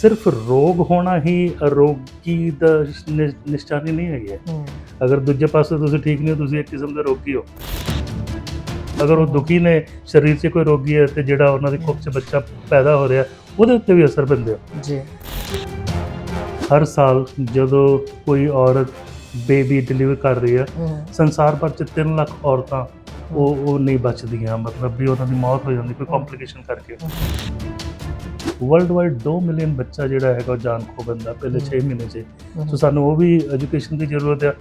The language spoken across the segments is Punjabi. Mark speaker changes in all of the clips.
Speaker 1: ਸਿਰਫ ਰੋਗ ਹੋਣਾ ਹੀ ਰੋਗੀ ਦਾ ਨਿਸ਼ਾਨੀ ਨਹੀਂ ਹੈਗੀ। ਅਗਰ ਦੂਜੇ ਪਾਸੇ ਤੁਸੀਂ ਠੀਕ ਨਹੀਂ ਹੋ ਤੁਸੀਂ ਇੱਕ ਕਿਸਮ ਦੇ ਰੋਗੀ ਹੋ। ਅਗਰ ਉਹ ਦੁਖੀ ਨੇ ਸਰੀਰ 'ਚ ਕੋਈ ਰੋਗੀ ਹੈ ਤੇ ਜਿਹੜਾ ਉਹਨਾਂ ਦੀ ਕੁੱਖ 'ਚ ਬੱਚਾ ਪੈਦਾ ਹੋ ਰਿਹਾ ਉਹਦੇ ਉੱਤੇ ਵੀ ਅਸਰ ਪੈਂਦਾ ਹੈ
Speaker 2: ਜੀ।
Speaker 1: ਹਰ ਸਾਲ ਜਦੋਂ ਕੋਈ ਔਰਤ ਬੇਬੀ ਡਿਲੀਵਰ ਕਰ ਰਹੀ ਹੈ
Speaker 2: ਹੂੰ।
Speaker 1: ਸੰਸਾਰ ਭਰ 'ਚ 3 ਲੱਖ ਔਰਤਾਂ ਉਹ ਉਹ ਨਹੀਂ ਬਚਦੀਆਂ। ਮਤਲਬ ਵੀ ਉਹਨਾਂ ਦੀ ਮੌਤ ਹੋ ਜਾਂਦੀ ਕੋਈ ਕੰਪਲਿਕੇਸ਼ਨ ਕਰਕੇ। ਵਰਲਡ ਵਾਈਡ 2 ਮਿਲੀਅਨ ਬੱਚਾ ਜਿਹੜਾ ਹੈਗਾ ਉਹ ਜਾਨ ਖੋ ਬੰਦਾ ਪਹਿਲੇ 6 ਮਹੀਨੇ 'ਚ। ਸੋ ਸਾਨੂੰ ਉਹ ਵੀ ਐਜੂਕੇਸ਼ਨ ਦੀ ਜ਼ਰੂਰਤ ਹੈ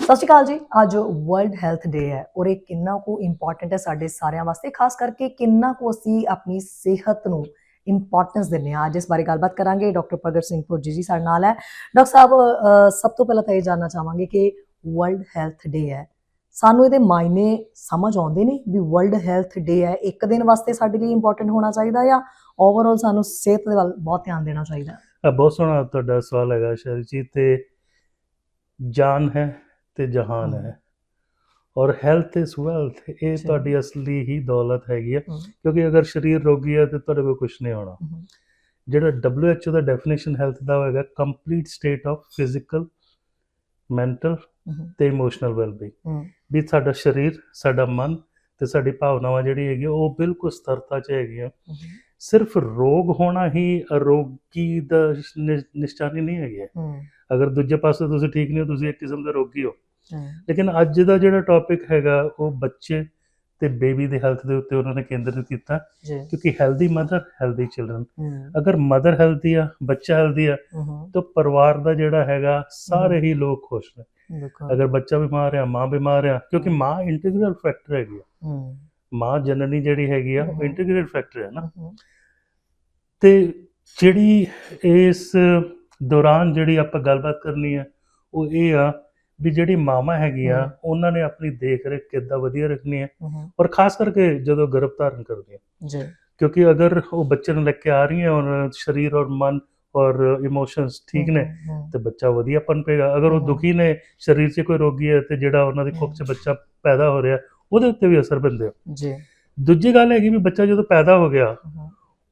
Speaker 2: ਸਤਿ ਸ਼੍ਰੀ ਅਕਾਲ ਜੀ ਅੱਜ ਵਰਲਡ ਹੈਲਥ ਡੇ ਹੈ ਔਰ ਇਹ ਕਿੰਨਾ ਕੁ ਇੰਪੋਰਟੈਂਟ ਹੈ ਸਾਡੇ ਸਾਰਿਆਂ ਵਾਸਤੇ ਖਾਸ ਕਰਕੇ ਕਿੰਨਾ ਕੁ ਅਸੀਂ ਆਪਣੀ ਸਿਹਤ ਨੂੰ ਇੰਪੋਰਟੈਂਸ ਦਿੰਦੇ ਹਾਂ। ਅੱਜ ਇਸ ਬਾਰੇ ਗੱਲਬਾਤ ਕਰਾਂਗੇ ਡਾਕਟਰ ਪ੍ਰਗਟ ਸਿੰਘ ਫੌਜੀ ਜੀ ਸਾਡੇ ਨਾਲ ਹੈ। ਡਾਕਟਰ ਸਾਹਿਬ ਸਭ ਤੋਂ ਪਹਿਲਾਂ ਤਾਂ ਇਹ ਜਾਨਣਾ ਚਾਹਾਂਗੇ ਕਿ ਵਰਲਡ ਹੈਲਥ ਡੇ ਹੈ। ਸਾਨੂੰ ਇਹਦੇ ਮਾਇਨੇ ਸਮਝ ਆਉਂਦੇ ਨੇ ਵੀ ਵਰਲਡ ਹੈਲਥ ਡੇ ਹੈ ਇੱਕ ਦਿਨ ਵਾਸਤੇ ਸਾਡੇ ਲਈ ਇੰਪੋਰਟੈਂਟ ਹੋਣਾ ਚਾਹੀਦਾ ਜਾਂ ਓਵਰਆਲ ਸਾਨੂੰ ਸਿਹਤ ਦੇ ਵੱਲ ਬਹੁਤ ਧਿਆਨ ਦੇਣਾ ਚਾਹੀਦਾ
Speaker 1: ਬਹੁਤ ਸੋਹਣਾ ਤੁਹਾਡਾ ਸਵਾਲ ਹੈਗਾ ਸ਼ਰੀ ਜੀ ਤੇ ਜਾਨ ਹੈ ਤੇ ਜਹਾਨ ਹੈ ਔਰ ਹੈਲਥ ਇਜ਼ ਵੈਲਥ ਇਹ। ਤੁਹਾਡੀ ਅਸਲੀ ਹੀ ਦੌਲਤ ਹੈਗੀ ਹੈ। ਕਿਉਂਕਿ ਅਗਰ ਸਰੀਰ ਰੋਗੀ ਹੈ ਤੇ ਤੁਹਾਡੇ ਕੋਲ ਕੁਝ ਨਹੀਂ ਹੋਣਾ
Speaker 2: ਹਮ।
Speaker 1: ਜਿਹੜਾ WHO ਦਾ ਡੈਫੀਨੇਸ਼ਨ ਹੈਲਥ ਦਾ ਹੋਏਗਾ complete state of physical mental. ਤੇ ਇਮੋਸ਼ਨਲ ਵੈਲਬੀਇੰਗ। ਵੀ ਸਾਡਾ ਸਰੀਰ ਸਾਡਾ ਮਨ ਤੇ ਸਾਡੀ ਭਾਵਨਾਵਾਂ ਜਿਹੜੀ ਹੈਗੀ ਉਹ ਬਿਲਕੁਲ ਸਥਿਰਤਾ 'ਚ ਹੈਗੀਆਂ ਸਿਰਫ ਰੋਗ ਹੋਣਾ ਹੀ ਰੋਗੀ ਦਾ ਨਿਸ਼ਾਨੀ ਨਹੀਂ ਹੈਗੀ। ਅਗਰ ਦੂਜੇ ਪਾਸੇ ਤੁਸੀਂ ਠੀਕ ਨਹੀਂ ਹੋ ਤੁਸੀਂ ਇੱਕ ਕਿਸਮ ਦੇ ਰੋਗੀ ਹੋ। ਲੇਕਿਨ ਅੱਜ ਦਾ ਜਿਹੜਾ ਟੌਪਿਕ ਹੈਗਾ ਉਹ ਬੱਚੇ ਤੇ ਬੇਬੀ ਦੇ ਹੈਲਥ ਦੇ ਉੱਤੇ ਉਹਨਾਂ ਨੇ ਕੇਂਦਰਿਤ ਕੀਤਾ ਕਿਉਂਕਿ ਹੈਲਦੀ ਮਦਰ ਹੈਲਦੀ ਚਿਲड्रन ਅਗਰ ਮਦਰ ਹੈਲਦੀ ਆ ਬੱਚਾ ਹੈਲਦੀ ਆ ਤਾਂ ਪਰਿਵਾਰ ਦਾ ਜਿਹੜਾ ਹੈਗਾ ਸਾਰੇ ਹੀ ਲੋਕ ਖੁਸ਼ ਨੇ।
Speaker 2: ਬਿਲਕੁਲ
Speaker 1: ਅਗਰ ਬੱਚਾ ਬਿਮਾਰ ਆ ਮਾਂ ਬਿਮਾਰ ਆ ਕਿਉਂਕਿ ਮਾਂ ਇੰਟੀਗਰਲ ਫੈਕਟਰ ਹੈਗੀ ਆ। ਮਾਂ ਜਨਨੀ ਜਿਹੜੀ ਹੈਗੀ ਆ ਉਹ। ਇੰਟੀਗਰੇਟ ਫੈਕਟਰ ਹੈ ਨਾ। ਤੇ ਜਿਹੜੀ ਇਸ ਦੌਰਾਨ ਜਿਹੜੀ ਆਪਾਂ ਗੱਲਬਾਤ ਕਰਨੀ ਹੈ ਉਹ ਇਹ ਆ ਵੀ ਜਿਹੜੀ ਮਾਮਾ ਹੈਗੀ ਆ। ਉਹਨਾਂ ਨੇ ਆਪਣੀ ਦੇਖ ਰੇਖ ਕਿੱਦਾਂ ਵਧੀਆ ਰੱਖਣੀ ਹੈ। ਔਰ ਖਾਸ ਕਰਕੇ ਜਦੋਂ ਗਰਭ ਧਾਰਨ ਕਰਦੀਆਂ
Speaker 2: ਜੀ
Speaker 1: ਕਿਉਂਕਿ ਅਗਰ ਉਹ ਬੱਚੇ ਨੂੰ ਲੈ ਕੇ ਆ ਰਹੀਆਂ ਔਰ ਸਰੀਰ ਔਰ ਮਨ ਔਰ ਇਮੋਸ਼ਨਸ ਠੀਕ ਨੇ। ਤੇ ਬੱਚਾ ਵਧੀਆ ਪਨਪੇਗਾ ਅਗਰ ਉਹ। ਦੁਖੀ ਨੇ ਸਰੀਰ 'ਚ ਕੋਈ ਰੋਗੀ ਹੈ ਤੇ ਜਿਹੜਾ ਉਹਨਾਂ ਦੀ ਕੁੱਖ 'ਚ ਬੱਚਾ ਪੈਦਾ ਹੋ ਰਿਹਾ ਉਹਦੇ ਉੱਤੇ ਵੀ ਅਸਰ ਪੈਂਦਾ
Speaker 2: ਜੀ
Speaker 1: ਦੂਜੀ ਗੱਲ ਹੈਗੀ ਵੀ ਬੱਚਾ ਜਦੋਂ ਪੈਦਾ ਹੋ ਗਿਆ।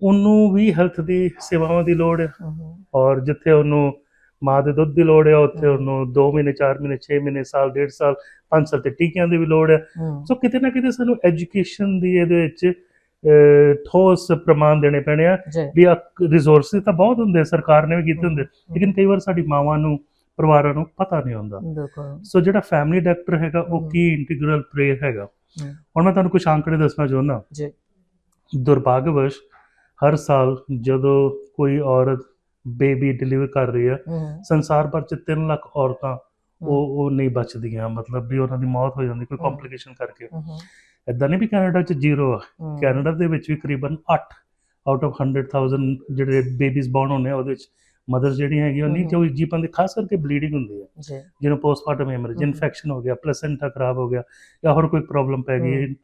Speaker 1: ਉਹਨੂੰ ਵੀ ਹੈਲਥ ਦੀ ਸੇਵਾਵਾਂ ਦੀ ਲੋੜ ਹੈ। ਔਰ ਜਿੱਥੇ ਉਹਨੂੰ ਮਾਂ ਦੇ ਦੁੱਧ ਦੀ ਲੋੜ ਹੈ ਉੱਥੇ। ਉਹਨੂੰ 2 ਮਹੀਨੇ 4 ਮਹੀਨੇ 6 ਮਹੀਨੇ ਸਾਲ ਡੇਢ ਸਾਲ 5 ਸਾਲ ਤੇ ਟੀਕਿਆਂ ਦੀ ਵੀ ਲੋੜ ਹੈ। ਸੋ ਕਿਤੇ ਨਾ ਕਿਤੇ ਸਾਨੂੰ ਐਜੂਕੇਸ਼ਨ ਦੀ ਇਹਦੇ ਵਿੱਚ ਠੋਸ ਪ੍ਰਮਾਣ ਦੇਣੇ ਪੈਣੇ ਆ। ਵੀ ਰਿਸੋਰਸਿਸ ਤਾਂ ਬਹੁਤ ਹੁੰਦੇ ਸਰਕਾਰ ਨੇ ਵੀ ਕੀਤੇ ਹੁੰਦੇ ਲੇਕਿਨ ਕਈ ਵਾਰ ਸਾਡੀ ਮਾਵਾਂ ਨੂੰ ਪਰਿਵਾਰਾਂ ਨੂੰ ਪਤਾ ਨਹੀਂ ਹੁੰਦਾ। ਸੋ ਜਿਹੜਾ ਫੈਮਿਲੀ ਡਾਕਟਰ ਹੈਗਾ ਉਹ। ਕੀ ਇੰਟੀਗਰਲ ਪ੍ਰੇਅਰ ਹੈਗਾ। ਹੁਣ ਮੈਂ ਤੁਹਾਨੂੰ ਕੁਝ ਅੰਕੜੇ ਦੱਸਣਾ ਚਾਹੁੰਦਾ।
Speaker 2: ਜੀ।
Speaker 1: ਦੁਰਭਾਗਵਸ਼ ਹਰ ਸਾਲ ਜਦੋਂ ਕੋਈ ਔਰਤ ਬੇਬੀ ਡਿਲੀਵਰ ਕਰ ਰਹੀ ਹੈ। ਸੰਸਾਰ ਭਰ ਚ 3 ਲੱਖ ਔਰਤਾਂ ਉਹ ਉਹ ਨਹੀਂ ਬਚਦੀਆਂ। ਮਤਲਬ ਵੀ ਉਹਨਾਂ ਦੀ ਮੌਤ ਹੋ ਜਾਂਦੀ ਕੋਈ। ਕੰਪਲਿਕੇਸ਼ਨ ਕਰਕੇ। ਇਦਾਂ ਨਹੀਂ ਵੀ ਕੈਨੇਡਾ ਚ ਜ਼ੀਰੋ ਆ। ਕੈਨੇਡਾ ਦੇ ਵਿੱਚ ਵੀ ਕਰੀਬਨ 8 ਆਊਟ ਆਫ 100000 ਜਿਹੜੇ ਬੇਬੀਜ਼ ਬੌਰਨ ਹੁੰਦੇ ਆ ਉਹਦੇ ਵਿੱਚ ਮਦਰਸ ਜਿਹੜੀਆਂ ਹੈਗੀਆਂ ਉਹ ਨਹੀਂ
Speaker 2: ਹਮ।
Speaker 1: ਜੋ ਜੀਪਾਂ ਦੇ ਖਾਸ ਕਰਕੇ ਬਲੀਡਿੰਗ ਹੁੰਦੀ ਹੈ
Speaker 2: ਜੀ
Speaker 1: ਜਿਹਨੂੰ ਪੋਸਟਮਾਰਟਮ ਹੈਮਰੇਜ
Speaker 2: ਹਮ।
Speaker 1: ਇਨਫੈਕਸ਼ਨ ਹੋ ਗਿਆ ਪਲੇਸੈਂਟਾ ਖਰਾਬ ਹੋ ਗਿਆ ਜਾਂ ਹੋਰ ਕੋਈ ਪ੍ਰੋਬਲਮ ਪੈ ਗਈ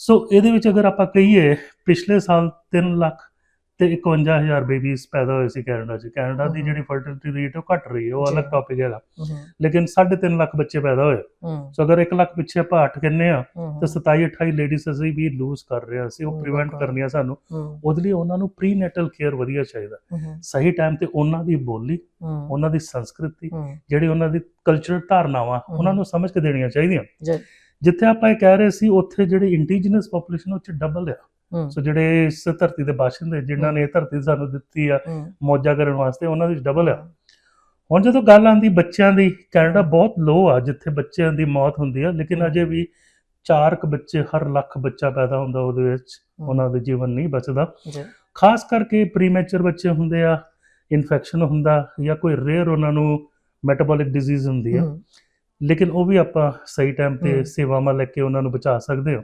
Speaker 1: ਸੋ ਇਹਦੇ ਵਿੱਚ ਅਗਰ ਆਪਾਂ ਕਹੀਏ ਪਿਛਲੇ ਸਾਲ 3 ਲੱਖ ਤੇ 51000 ਬੇਬੀਜ਼ ਪੈਦਾ ਹੋਏ ਸੀ ਕੈਨੇਡਾ 'ਚ ਕੈਨੇਡਾ ਦੀ। ਜਿਹੜੀ ਫਰਟੀਲਿਟੀ ਰੇਟ ਉਹ ਘਟ ਰਹੀ ਹੈ ਉਹ। ਅਲੱਗ ਟੌਪਿਕ ਹੈਗਾ। ਲੇਕਿਨ 3.5 ਲੱਖ ਬੱਚੇ ਪੈਦਾ ਹੋਏ। ਸੋ ਅਗਰ 1 ਲੱਖ ਪਿੱਛੇ ਆਪਾਂ 8 ਕਹਿੰਨੇ ਆ। ਤਾਂ 27 28 ਲੇਡੀਜ਼ ਅਸੀਂ ਵੀ ਲੂਜ਼ ਕਰ ਰਹੇ ਹਾਂ ਅਸੀਂ ਉਹ ਪ੍ਰੀਵੈਂਟ। ਕਰਨੀਆਂ ਸਾਨੂੰ। ਉਹਦੇ ਲਈ ਉਹਨਾਂ ਨੂੰ ਪ੍ਰੀਨੈਟਲ ਕੇਅਰ ਵਧੀਆ ਚਾਹੀਦਾ। ਸਹੀ ਟਾਈਮ ਤੇ ਉਹਨਾਂ ਦੀ ਬੋਲੀ। ਉਹਨਾਂ ਦੀ ਸੰਸਕ੍ਰਿਤੀ। ਜਿਹੜੀ ਉਹਨਾਂ ਦੀ ਕਲਚਰਲ ਧਾਰਨਾਵਾਂ। ਉਹਨਾਂ ਨੂੰ ਸਮਝ ਕੇ ਦੇਣੀਆਂ ਚਾਹੀਦੀਆਂ ਜਿੱਥੇ ਆਪਾਂ ਇਹ ਕਹਿ ਰਹੇ ਸੀ ਉੱਥੇ ਜਿਹੜੀ ਇੰਡੀਜੀਨਸ ਪੋਪੂਲੇਸ਼ਨ ਉਹ ਚ ਡਬਲ ਆ। ਸੋ ਜਿਹੜੇ ਇਸ ਧਰਤੀ ਦੇ ਬਾਸ਼ਿੰਦੇ ਜਿਨ੍ਹਾਂ ਨੇ ਇਹ ਧਰਤੀ ਸਾਨੂੰ ਦਿੱਤੀ ਆ। ਮੌਜਾਂ ਕਰਨ ਵਾਸਤੇ ਉਹਨਾਂ ਦੀ ਡਬਲ ਆ ਹੁਣ ਜਦੋਂ ਗੱਲ ਆਂਦੀ ਬੱਚਿਆਂ ਦੀ ਕੈਨੇਡਾ ਬਹੁਤ ਲੋ ਆ ਜਿੱਥੇ ਬੱਚਿਆਂ ਦੀ ਮੌਤ ਹੁੰਦੀ ਆ ਲੇਕਿਨ। ਅਜੇ ਵੀ 4 ਕ ਬੱਚੇ ਹਰ ਲੱਖ ਬੱਚਾ ਪੈਦਾ ਹੁੰਦਾ ਉਹਦੇ ਵਿੱਚ। ਉਹਨਾਂ ਦੇ ਜੀਵਨ ਨਹੀਂ ਬਚਦਾ ਖਾਸ ਕਰਕੇ ਪ੍ਰੀਮੈਚਰ ਬੱਚੇ ਹੁੰਦੇ ਆ ਇਨਫੈਕਸ਼ਨ ਹੁੰਦਾ ਜਾਂ ਕੋਈ ਰੇਅਰ ਉਹਨਾਂ ਨੂੰ ਮੈਟਾਬੋਲਿਕ ਡਿਜ਼ੀਜ਼ ਹੁੰਦੀ ਆ। ਲੇਕਿਨ ਉਹ ਵੀ ਆਪਾਂ ਸਹੀ ਟਾਈਮ ਤੇ। ਸੇਵਾਵਾਂ ਲੈ ਕੇ ਉਹਨਾਂ ਨੂੰ ਬਚਾ ਸਕਦੇ ਹਾਂ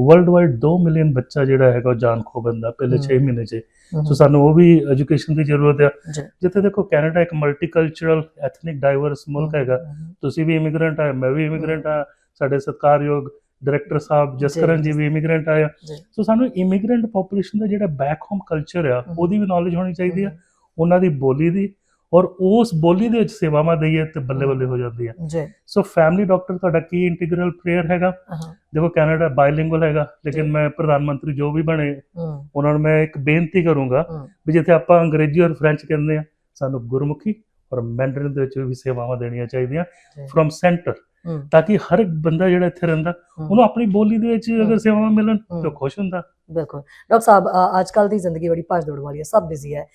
Speaker 1: ਵਰਲਡ ਵਾਈਡ 2 ਮਿਲੀਅਨ ਬੱਚਾ ਜਿਹੜਾ ਹੈਗਾ ਉਹ ਜਾਨ ਖੋ ਬੰਦਾ ਪਹਿਲੇ 6
Speaker 2: ਹਮ।
Speaker 1: ਮਹੀਨੇ 'ਚ। ਸੋ ਸਾਨੂੰ ਉਹ ਵੀ ਐਜੂਕੇਸ਼ਨ ਦੀ ਜ਼ਰੂਰਤ ਹੈ ਜਿੱਥੇ ਦੇਖੋ ਕੈਨੇਡਾ ਇੱਕ ਮਲਟੀਕਲਚਰਲ ਐਥਨਿਕ ਡਾਈਵਰਸ ਮੁਲਕ ਹੈਗਾ। ਤੁਸੀਂ ਵੀ ਇਮੀਗ੍ਰੈਂਟ ਆ ਮੈਂ ਵੀ ਇਮੀਗ੍ਰੈਂਟ ਆ ਸਾਡੇ ਸਤਿਕਾਰਯੋਗ ਡਾਇਰੈਕਟਰ ਸਾਹਿਬ ਜਸਕਰਨ ਜੀ ਵੀ ਇਮੀਗ੍ਰੈਂਟ ਆਇਆ
Speaker 2: ਜੀ
Speaker 1: ਸੋ ਸਾਨੂੰ ਇਮੀਗ੍ਰੈਂਟ ਪੋਪੂਲੇਸ਼ਨ ਦਾ ਜਿਹੜਾ ਬੈਕ ਹੋਮ ਕਲਚਰ ਆ। ਉਹਦੀ ਵੀ ਨੌਲੇਜ ਹੋਣੀ ਚਾਹੀਦੀ ਆ। ਉਹਨਾਂ ਦੀ ਬੋਲੀ ਦੀ ਔਰ ਉਸ ਬੋਲੀ ਦੇ ਵਿੱਚ ਸੇਵਾਵਾਂ ਦਈਏ ਤੇ ਬੱਲੇ ਬੱਲੇ ਹੋ ਜਾਂਦੀ ਆ
Speaker 2: ਜੀ
Speaker 1: ਸੋ ਫੈਮਿਲੀ ਡਾਕਟਰ ਤੁਹਾਡਾ ਕੀ ਇੰਟੀਗਰਲ ਪ੍ਰੇਅਰ ਹੈਗਾ
Speaker 2: ਹਾਂ
Speaker 1: ਦੇਖੋ ਕੈਨੇਡਾ ਬਾਇਲਿੰਗੁਅਲ ਹੈਗਾ ਲੇਕਿਨ। ਮੈਂ ਪ੍ਰਧਾਨ ਮੰਤਰੀ ਜੋ ਵੀ ਬਣੇ। ਉਹਨਾਂ ਨੂੰ ਮੈਂ ਇੱਕ ਬੇਨਤੀ ਕਰੂੰਗਾ ਵੀ ਜਿੱਥੇ ਆਪਾਂ ਅੰਗਰੇਜ਼ੀ ਔਰ ਫ੍ਰੈਂਚ ਕਹਿੰਦੇ ਆ ਸਾਨੂੰ ਗੁਰਮੁਖੀ ਔਰ ਮੈਂਡਰਿਨ ਦੇ ਵਿੱਚ ਵੀ ਸੇਵਾਵਾਂ ਦੇਣੀਆਂ ਚਾਹੀਦੀਆਂ। ਫਰਮ ਸੈਂਟਰ ਤਾਂ ਕਿ ਹਰ ਇੱਕ ਬੰਦਾ ਜਿਹੜਾ ਇੱਥੇ ਰਹਿੰਦਾ। ਉਹਨੂੰ ਆਪਣੀ ਬੋਲੀ ਦੇ ਵਿੱਚ। ਅਗਰ ਸੇਵਾਵਾਂ ਮਿਲਣ ਤਾਂ ਖੁਸ਼ ਹੁੰਦਾ
Speaker 2: ਬਿਲਕੁਲ ਡਾਕਟਰ ਸਾਹਿਬ ਅੱਜ ਕੱਲ ਦੀ ਜ਼ਿੰਦਗੀ ਬੜੀ ਭੱਜ ਦੌੜ ਵਾਲੀ ਹੈ ਸਭ ਬਿਜ਼ੀ ਹੈ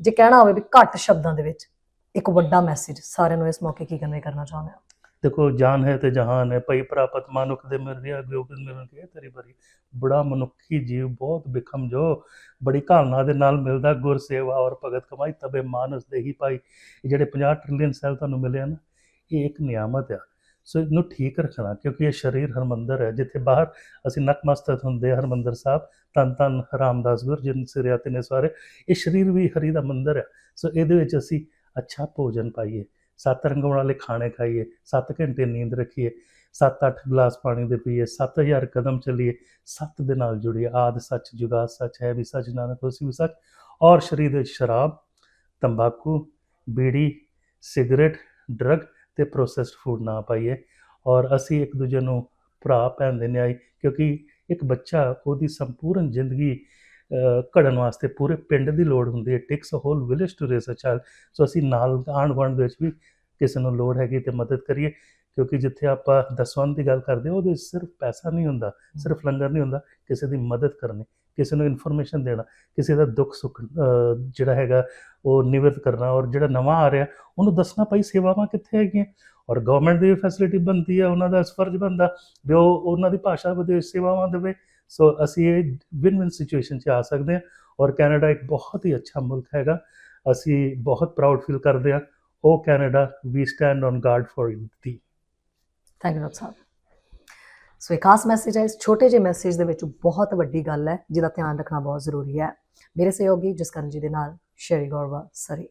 Speaker 2: ਜੇ ਕਹਿਣਾ ਹੋਵੇ ਵੀ ਘੱਟ ਸ਼ਬਦਾਂ ਦੇ ਵਿੱਚ ਇੱਕ ਵੱਡਾ ਮੈਸੇਜ ਸਾਰਿਆਂ ਨੂੰ ਇਸ ਮੌਕੇ ਕੀ ਕਨਵੇ ਕਰਨਾ ਚਾਹੁੰਦੇ ਹੋ?
Speaker 1: ਦੇਖੋ, ਜਾਨ ਹੈ ਤੇ ਜਹਾਨ ਹੈ, ਭਈ ਪ੍ਰਾਪਤ ਮਨੁੱਖ ਦੇ ਮਿਲ ਰਿਹਾ, ਗੋਬਿੰਦ ਕੇ ਤੇਰੀ ਬਰੀ ਬੜਾ ਮਨੁੱਖੀ ਜੀਵ, ਬਹੁਤ ਬਿਖਮ ਜੋ, ਬੜੀ ਘਾਲਨਾ ਦੇ ਨਾਲ ਮਿਲਦਾ, ਗੁਰ ਸੇਵਾ ਔਰ ਭਗਤ ਕਮਾਈ, ਤਬੇ ਮਾਨਸ ਦੇ ਪਾਈ। ਜਿਹੜੇ 50 ਟ੍ਰਿਲੀਅਨ ਸੈੱਲ ਤੁਹਾਨੂੰ ਮਿਲਿਆ ਨਾ ਇਹ ਇੱਕ ਨਿਆਮਤ ਆ। ਸੋ ਇਹਨੂੰ ਠੀਕ ਰੱਖਣਾ, ਕਿਉਂਕਿ ਇਹ ਸਰੀਰ ਹਰਮੰਦਰ ਹੈ, ਜਿੱਥੇ ਬਾਹਰ ਅਸੀਂ ਨਤਮਸਤਕ ਹੁੰਦੇ ਹਾਂ ਹਰਮੰਦਰ ਸਾਹਿਬ ਤਨ ਤਨ ਰਾਮਦਾਸ ਗੁਰ, ਜਿਨ ਸਿਰਿਆ ਨੇ ਸਾਰੇ ਇਹ ਸਰੀਰ ਵੀ ਹਰੀ ਦਾ ਮੰਦਰ ਹੈ, ਸੋ ਇਹਦੇ ਵਿੱਚ ਅਸੀਂ ਅੱਛਾ ਭੋਜਨ ਪਾਈਏ, ਸੱਤ ਰੰਗਾਂ ਵਾਲੇ ਖਾਣੇ ਖਾਈਏ 7 ਘੰਟੇ ਨੀਂਦ ਰੱਖੀਏ 7-8 ਗਲਾਸ ਪਾਣੀ ਦੇ ਪੀਏ 7000 ਕਦਮ ਚੱਲੀਏ, ਸੱਤ ਦੇ ਨਾਲ ਜੁੜੀਏ। ਆਦ ਸੱਚ, ਜੁਗਾ ਸੱਚ, ਹੈ ਵੀ ਸੱਚ, ਨਾਨਕ ਹੋਸੀ ਵੀ ਸੱਚ। ਔਰ ਸਰੀਰ ਵਿੱਚ ਸ਼ਰਾਬ, ਤੰਬਾਕੂ, ਬੀੜੀ, ਸਿਗਰਟ, ਡਰਗ ਤੇ ਪ੍ਰੋਸੈਸਡ ਫੂਡ ਨਾ ਪਾਈਏ। ਔਰ ਅਸੀਂ ਇੱਕ ਦੂਜੇ ਨੂੰ ਭਰਾ, ਭੈਣ ਦੇ ਨਿਆਈ, ਕਿਉਂਕਿ ਇੱਕ ਬੱਚਾ, ਉਹਦੀ ਸੰਪੂਰਨ ਜ਼ਿੰਦਗੀ ਘੜਨ ਵਾਸਤੇ ਪੂਰੇ ਪਿੰਡ ਦੀ ਲੋੜ ਹੁੰਦੀ ਹੈ। Takes whole village to raise a child so ਅਸੀਂ ਨਾਲ ਆਂਢ ਗੁਆਂਢ ਦੇ ਵਿੱਚ ਵੀ ਕਿਸੇ ਨੂੰ ਲੋੜ ਹੈਗੀ ਤੇ ਮਦਦ ਕਰੀਏ, ਕਿਉਂਕਿ ਜਿੱਥੇ ਆਪਾਂ ਦਸਵੰਧ ਦੀ ਗੱਲ ਕਰਦੇ ਉਹਦੇ ਸਿਰਫ ਪੈਸਾ ਨਹੀਂ ਹੁੰਦਾ, ਸਿਰਫ ਲੰਗਰ ਨਹੀਂ ਹੁੰਦਾ, ਕਿਸੇ ਦੀ ਮਦਦ ਕਰਨੀ। ਕਿਸੇ ਨੂੰ ਇਨਫੋਰਮੇਸ਼ਨ ਦੇਣਾ, ਕਿਸੇ ਦਾ ਦੁੱਖ ਸੁੱਖ ਜਿਹੜਾ ਹੈਗਾ ਉਹ ਨਿਵਰਤ ਕਰਨਾ ਔਰ ਜਿਹੜਾ ਨਵਾਂ ਆ ਰਿਹਾ, ਉਹਨੂੰ ਦੱਸਣਾ ਪਈ ਸੇਵਾਵਾਂ ਕਿੱਥੇ ਹੈਗੀਆਂ? ਔਰ ਗਵਰਨਮੈਂਟ ਦੀ ਫੈਸਿਲਿਟੀ ਬਣਦੀ ਹੈ ਉਹਨਾਂ ਦਾ ਫਰਜ਼ ਬਣਦਾ, ਵੀ ਉਹ, ਉਹਨਾਂ ਦੀ ਭਾਸ਼ਾ ਵਿੱਚ ਸੇਵਾਵਾਂ ਦੇਵੇ। ਸੋ ਅਸੀਂ ਇਹ ਵਿਨ ਵਿਨ ਸਿਚੁਏਸ਼ਨ 'ਚ ਆ ਸਕਦੇ ਹਾਂ ਔਰ ਕੈਨੇਡਾ ਇੱਕ ਬਹੁਤ ਹੀ ਅੱਛਾ ਮੁਲਕ ਹੈਗਾ। ਅਸੀਂ ਬਹੁਤ ਪ੍ਰਾਊਡ ਫੀਲ ਕਰਦੇ ਹਾਂ। ਉਹ Canada we stand on guard for thee
Speaker 2: thank you doctor sahib so ਇਹ ਖਾਸ ਮੈਸੇਜ ਹੈ, ਇਸ ਛੋਟੇ ਜਿਹੇ ਮੈਸੇਜ ਦੇ ਵਿੱਚ ਬਹੁਤ ਵੱਡੀ ਗੱਲ ਹੈ, ਜਿਹਦਾ ਧਿਆਨ ਰੱਖਣਾ ਬਹੁਤ ਜ਼ਰੂਰੀ ਹੈ। ਮੇਰੇ ਸਹਿਯੋਗੀ ਜਸਕਰਨ ਜੀ ਦੇ ਨਾਲ, ਸ਼ੇਰੀ ਗੌਰਵਾ ਸਰੀ।